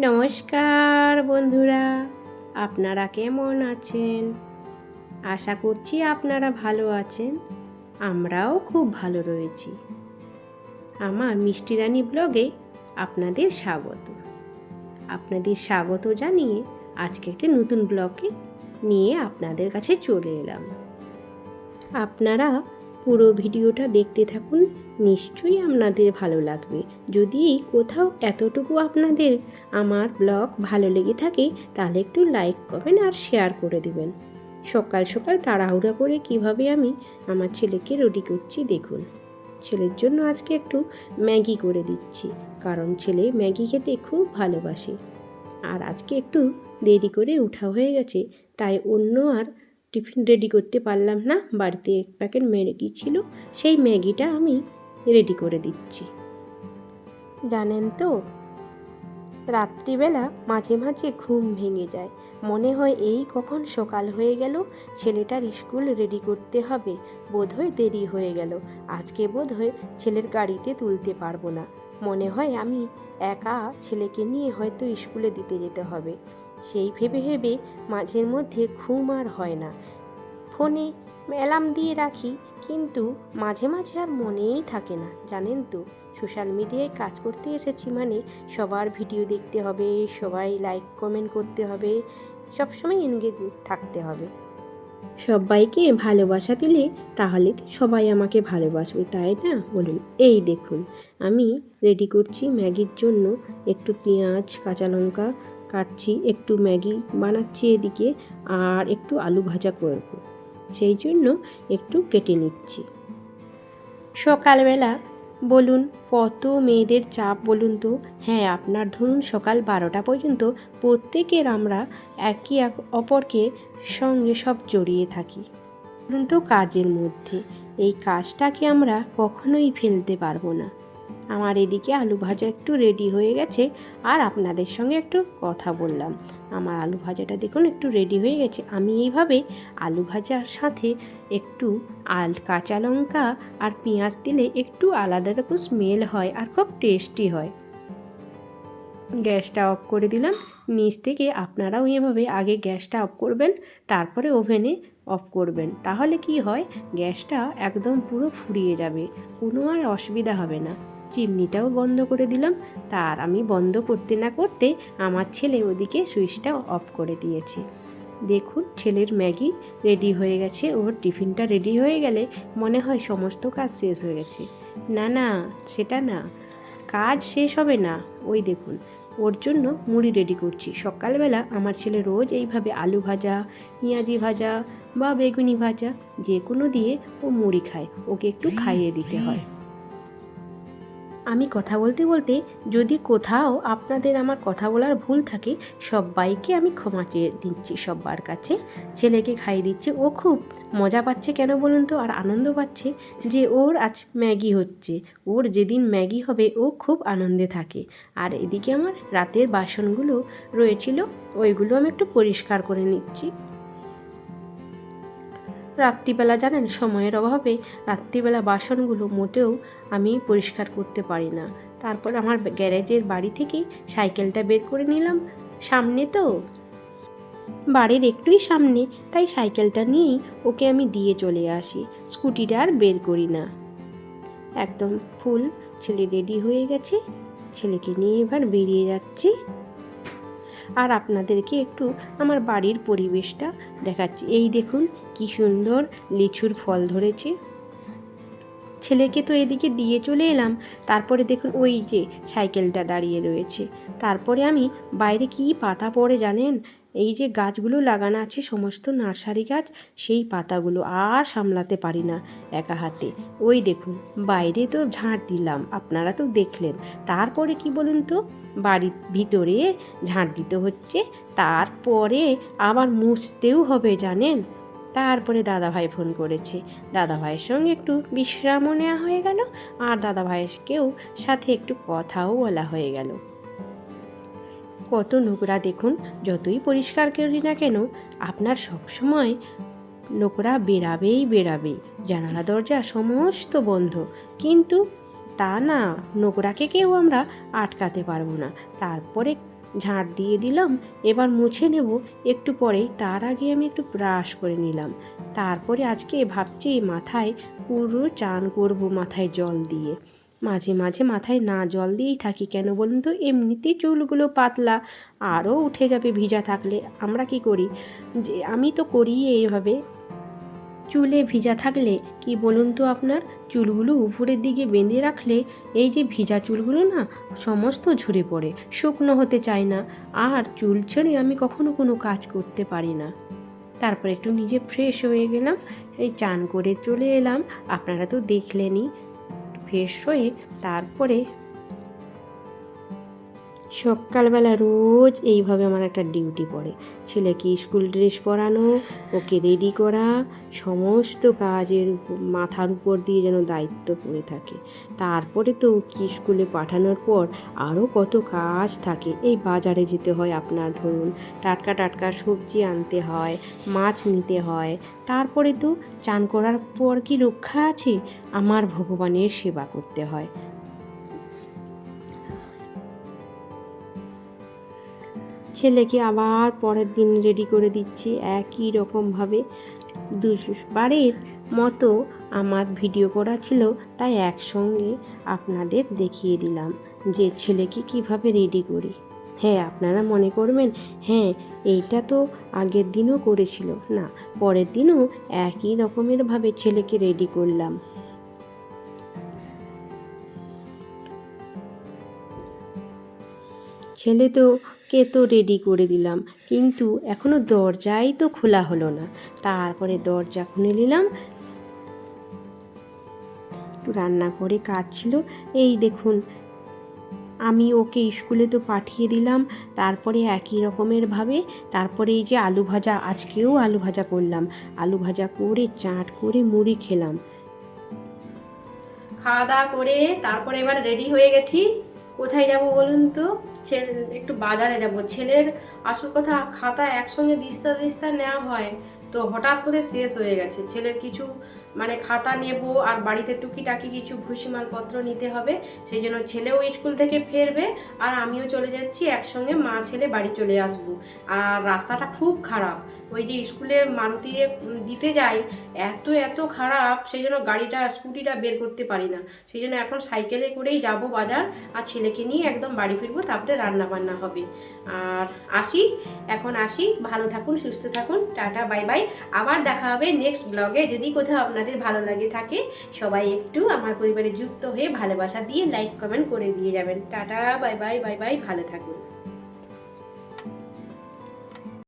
নমস্কার বন্ধুরা, আপনারা কেমন আছেন? আশা করছি আপনারা ভালো আছেন, আমরাও খুব ভালো রয়েছি। আমার মিষ্টি রানী ব্লগে আপনাদের স্বাগত। আপনাদের স্বাগত জানিয়ে আজকে একটি নতুন ব্লগে নিয়ে আপনাদের কাছে চলে এলাম। আপনারা পুরো ভিডিওটা দেখতে থাকুন, নিশ্চয়ই আপনাদের ভালো লাগবে। যদি কোথাও এতটুকু আপনাদের আমার ব্লগ ভালো লেগে থাকে, তাহলে একটু লাইক করবেন আর শেয়ার করে দেবেন। সকাল সকাল তাড়াহুড়া করে কীভাবে আমি আমার ছেলেকে রেডি করছি দেখুন। ছেলের জন্য আজকে একটু ম্যাগি করে দিচ্ছি, কারণ ছেলে ম্যাগি খেতে খুব ভালোবাসে। আর আজকে একটু দেরি করে উঠা হয়ে গেছে, তাই অন্য আর টিফিন রেডি করতে পারলাম না। বাড়িতে এক প্যাকেট ম্যাগি ছিল, সেই ম্যাগিটা আমি রেডি করে দিচ্ছি। জানেন তো, রাত্রিবেলা মাঝে মাঝে ঘুম ভেঙে যায়। মনে হয় এই কখন সকাল হয়ে গেল, ছেলেটার স্কুল রেডি করতে হবে। বোধহয় দেরি হয়ে গেল। আজকে বোধহয় ছেলের গাড়িতে তুলতে পারব না। মনে হয় আমি একা ছেলেকে নিয়ে হয়তো স্কুলে দিতে যেতে হবে। সেই ভেবে ভেবে মাঝের মধ্যে ঘুম আর হয় না। ফোনে অ্যালার্ম দিয়ে রাখি, কিন্তু মাঝে মাঝে আর মনেই থাকে না, জানেন তো? সোশ্যাল মিডিয়ায় কাজ করতে এসেছি মানে সবার ভিডিও দেখতে হবে, সবাই লাইক, কমেন্ট করতে হবে, সবসময় এনগেজ থাকতে হবে। সবাইকে ভালোবাসা দিলে তাহলে সবাই আমাকে ভালোবাসবে, তাই না? বলুন, এই দেখুন, আমি রেডি করছি ম্যাগির জন্য একটু পেঁয়াজ, কাঁচা লঙ্কা কাটছি, একটু ম্যাগি বানাচ্ছি এদিকে আর একটু আলু ভাজা করব। সেই জন্য একটু কেটে নিচ্ছি। সকালবেলা বলুন, কত মেয়েদের চাপ বলুন তো? হ্যাঁ আপনার ধরুন সকাল বারোটা পর্যন্ত প্রত্যেকের আমরা একে এক অপরকে সঙ্গে সব জড়িয়ে থাকি। বলুন তো কাজের মধ্যে, এই কাজটাকে আমরা কখনোই ফেলতে পারব না। আমার এদিকে আলু ভাজা একটু রেডি হয়ে গেছে আর আপনাদের সঙ্গে একটু কথা বললাম। আমার আলু ভাজাটা দেখুন একটু রেডি হয়ে গেছে। আমি এইভাবে আলু ভাজার সাথে একটু আল, কাঁচা লঙ্কা আর পেঁয়াজ দিলে একটু আলাদা রকম স্মেল হয় আর খুব টেস্টি হয়। গ্যাসটা অফ করে দিলাম। নিচ থেকে আপনারাও এভাবে আগে গ্যাসটা অফ করবেন, তারপরে ওভেনে অফ করবেন। তাহলে কি হয়? গ্যাসটা একদম পুরো ফুরিয়ে যাবে। কোনো আর অসুবিধা হবে না। চিমনিটাও বন্ধ করে দিলাম। তার আমি বন্ধ করতে না করতে আমার ছেলে ওদিকে সুইচটা অফ করে দিয়েছে। দেখুন, ছেলের ম্যাগি রেডি হয়ে গেছে। ওর টিফিনটা রেডি হয়ে গেলে মনে হয় সমস্ত কাজ শেষ হয়ে গেছে। না না, সেটা না। কাজ শেষ হবে না। ওই দেখুন, ওর জন্য মুড়ি রেডি করছি। সকালবেলা আমার ছেলে রোজ এইভাবে আলু ভাজা, পেঁয়াজি ভাজা বা বেগুনি ভাজা যে কোনো দিয়ে ও মুড়ি খায়। ওকে একটু খাইয়ে দিতে হয়। আমি কথা বলতে বলতে যদি কোথাও আপনাদের আমার কথা বলার ভুল থাকে, সবাইকে আমি ক্ষমা চেয়ে দিচ্ছি সব্বার কাছে। ছেলেকে খাইয়ে দিচ্ছে, ও খুব মজা পাচ্ছে কেন বলুন তো? আর আনন্দ পাচ্ছে যে ওর আজ ম্যাগি হচ্ছে। ওর যেদিন ম্যাগি হবে, ও খুব আনন্দে থাকে। আর এদিকে আমার রাতের বাসনগুলো রয়েছিল, ওইগুলো আমি একটু পরিষ্কার করে নিচ্ছি। রাত্রিবেলা জানেন, সময়ের অভাবে রাত্রিবেলা বাসনগুলো মোটেও আমি পরিষ্কার করতে পারি না। তারপর আমার গ্যারেজের বাড়ি থেকে সাইকেলটা বের করে নিলাম। সামনে তো? বাড়ির একটুই সামনে, তাই সাইকেলটা নিয়েই ওকে আমি দিয়ে চলে আসি। স্কুটিটা আর বের করি না। একদম ফুল ছেলে রেডি হয়ে গেছে। ছেলেকে নিয়ে এবার বেরিয়ে যাচ্ছি। আর আপনাদেরকে একটু আমার বাড়ির পরিবেশটা দেখাচ্ছি। এই দেখুন কি সুন্দর লিচুর ফল ধরেছে। ছেলেকে তো এদিকে দিয়ে চলে এলাম, তারপরে দেখুন ওই যে সাইকেলটা দাঁড়িয়ে রয়েছে। তারপরে আমি বাইরে কি পাতা পড়ে জানেন? এই যে গাছগুলো লাগানো আছে, সমস্ত নার্সারি গাছ, সেই পাতাগুলো আর সামলাতে পারি না একা হাতে। ওই দেখুন, বাইরে তো ঝাঁট দিলাম, আপনারা তো দেখলেন। তারপরে কি বলুন তো, বাড়ির ভিতরে ঝাঁট দিতে হচ্ছে, তারপরে আবার মুছতেও হবে জানেন? তারপরে দাদাভাই ফোন করেছে। দাদাভাইয়ের সঙ্গে একটু বিশ্রামও নেওয়া হয়ে গেল আর দাদাভাইয়েরকেও সাথে একটু কথাও বলা হয়ে গেল। কত নোংরা দেখুন, যতই পরিষ্কার করি না কেন, আপনার সবসময় নোংরা বেরাবেই বেরাবে জানালা, দরজা সমস্ত বন্ধ। কিন্তু তা না, নোংরাকে কেউ আমরা আটকাতে পারব না। তারপরে ঝাঁট দিয়ে দিলাম, এবার মুছে নেব। একটু পরেই তার আগে আমি একটু ব্রাশ করে নিলাম। তারপরে আজকে ভাবছি মাথায় পুরো চান করব মাথায় জল দিয়ে। মাঝে মাঝে মাথায় না জল দিয়েই থাকি কেন বলুন তো? এমনিতেই চুলগুলো পাতলা, আরও উঠে যাবে ভিজা থাকলে। আমরা কি করি? যে আমি তো করি এইভাবে। চুলে ভিজা থাকলে কি বলুন তো আপনার? চুলগুলো উপরের দিকে বেঁধে রাখলে এই যে ভিজা চুলগুলো না, সমস্ত ঝরে পড়ে, শুকনো হতে চায় না। আর চুল ছেড়ে আমি কখনো কোনো কাজ করতে পারি না। তারপর একটু নিজে ফ্রেশ হয়ে গেলাম, এই চান করে চলে এলাম। আপনারা তো দেখলেনই। ফ্রেশ হয়ে তারপরে সকালবেলা রোজ এইভাবে আমার একটা ডিউটি পড়ে। ছেলেকে স্কুল ড্রেস পরানো, ওকে রেডি করা, সমস্ত কাজের মাথার উপর দিয়ে যেন দায়িত্ব পড়ে থাকে। তারপরে তো ওকে স্কুলে পাঠানোর পর আরও কত কাজ থাকে। এই বাজারে যেতে হয় আপনার ধরুন, টাটকা টাটকা সবজি আনতে হয়, মাছ নিতে হয়। তারপরে তো চান করার পর কি রক্ষা আছে? আমার ভগবানের সেবা করতে হয়। ছেলেকে আবার পরের দিন রেডি করে দিচ্ছি একই রকমভাবে। দুবারের মতো আমার ভিডিও করা ছিল, তাই একসঙ্গে আপনাদের দেখিয়ে দিলাম যে ছেলেকে কীভাবে রেডি করি। হ্যাঁ আপনারা মনে করবেন হ্যাঁ এইটা তো আগের দিনও করেছিল। না, পরের দিনও একই রকমেরভাবে ছেলেকে রেডি করলাম। ছেলে তো কে তো রেডি করে দিলাম। কিন্তু এখনও দরজাই তো খোলা হলো না। তারপরে দরজা খুলে নিলাম। রান্না করে কাজ ছিল। এই দেখুন, আমি ওকে স্কুলে তো পাঠিয়ে দিলাম। তারপরে একই রকমের ভাবে, তারপরে এই যে আলু ভাজা, আজকেও আলু ভাজা করলাম। আলু ভাজা করে চাট করে মুড়ি খেলাম। খাওয়া দাওয়া করে তারপরে এবার রেডি হয়ে গেছি। কোথায় যাব বলুন তো? ছেলে, একটু বাজারে যাব। ছেলের আসল কথা, খাতা একসঙ্গে দিস্তা দিস্তা নেওয়া হয়। তো হঠাৎ করে শেষ হয়ে গেছে। ছেলের কিছু মানে খাতা নেব আর বাড়িতে টুকিটাকি কিছু ভুসিমালপত্র নিতে হবে। সেই জন্য ছেলেও স্কুল থেকে ফেরবে আর আমিও চলে যাচ্ছি। একসঙ্গে মা ছেলে বাড়ি চলে আসব। আর রাস্তাটা খুব খারাপ। ওই যে স্কুলে মারুতি দিতে যাই এত এত খারাপ, সেই জন্য গাড়িটা, স্কুটিটা বের করতে পারি না। সেই জন্য এখন সাইকেলে করেই যাব বাজার, আর ছেলেকে নিয়ে একদম বাড়ি ফিরবো, তারপরে রান্না বান্না হবে। আর আসি, এখন আসি, ভালো থাকুন, সুস্থ থাকুন, টাটা, বাই বাই। আবার দেখা হবে নেক্সট ব্লগে যদি কোথাও আপনাদের ভালো লাগে থাকে, সবাই একটু আমার পরিবারে যুক্ত হয়ে ভালোবাসা দিয়ে লাইক কমেন্ট করে দিয়ে যাবেন। Tata, bye bye bye bye, ভালো থাকুন।